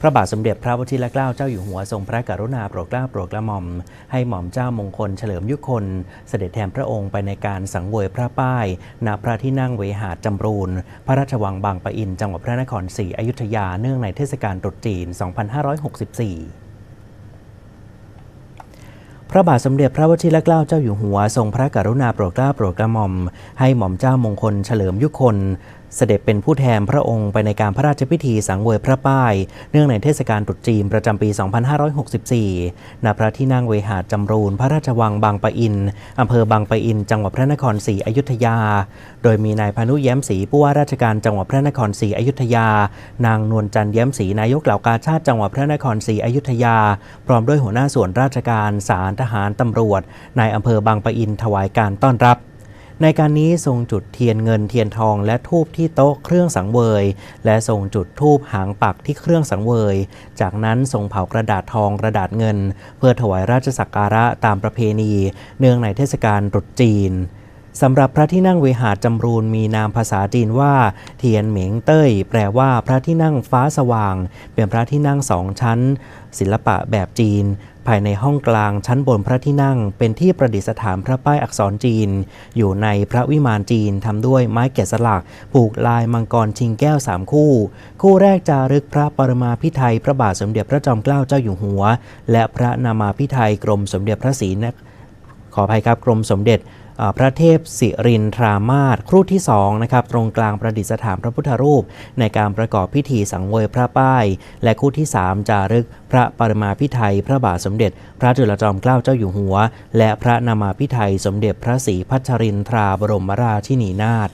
พระบาทสมเด็จพระวชิรเกล้าเจ้าอยู่หัวทรงพระกรุณาโปรดเกล้าโปรดกระหม่อม ให้หม่อมเจ้ามงคลเฉลิมยุคน เสด็จแทนพระองค์ไปในการสังเวยพระป้ายณพระที่นั่งเวหาจำรูน พระราชวังบางปะอิน จังหวัดพระนครศรีอยุธยาเนื่องในเทศกาลตรุษจีน 2564พระบาทสมเด็จพระวชิรเกล้าเจ้าอยู่หัวทรงพระกรุณาโปรดเกล้าโปรดกระหม่อม ให้หม่อมเจ้ามงคลเฉลิมยุคน เสด็จเป็นผู้แทนพระองค์ไปในการพระราชพิธีสังเวยพระป้าย เนื่องในเทศกาลตรุษจีนประจำปี 2564 ณ พระที่นั่งเวหาจำรูนพระราชวังบางปะอิน อำเภอบางปะอิน จังหวัดพระนครศรีอยุธยา โดยมีนายพานุแย้มศรีผู้ว่าราชการจังหวัดพระนครศรีอยุธยา นางนวลจันทร์แย้มศรีนายกเหล่ากาชาติจังหวัดพระนครศรีอยุธยา พร้อมด้วยหัวหน้าส่วนราชการศาลทหารตำรวจนายอำเภอบางปะอินถวายการต้อนรับ ในการนี้ทรงจุดเทียนเงินเทียนทองและทูบที่โต๊ะเครื่องสังเวย และทรงจุดทูบหางปักที่เครื่องสังเวย จากนั้นทรงเผากระดาษทองกระดาษเงิน เพื่อถวายราชสักการะตามประเพณี เนื่องในเทศกาลตรุษจีนสำหรับพระที่นั่งเวหาจำรูนมีนามภาษาจีนว่า เทียนเหมิงเต้ย แปลว่าพระที่นั่งฟ้าสว่าง เป็นพระที่นั่งสองชั้น ศิลปะแบบจีน ภายในห้องกลางชั้นบนพระที่นั่ง เป็นที่ประดิษฐานพระป้ายอักษรจีน อยู่ในพระวิมานจีนทำด้วยไม้แกะสลัก ผูกลายมังกรชิงแก้วสามคู่ คู่แรกจารึกพระปรมาพิไทยพระบาทสมเด็จพระจอมเกล้าเจ้าอยู่หัว และพระนามาพิไทยกรมสมเด็จพระศรีนขออภัยครับกรมสมเด็จ พระเทพสิรินทรามาศครูที่2นะครับตรงกลางประดิษฐานพระพุทธรูป ในการประกอบพิธีสังเวยพระป้าย และคู่ที่ 3 จารึกพระปรมาพิไทยพระบาทสมเด็จ พระจุลจอมเกล้าเจ้าอยู่หัว และพระนามาพิไทยสมเด็จพระศรีพัชรินทราบรมราชินีนาถ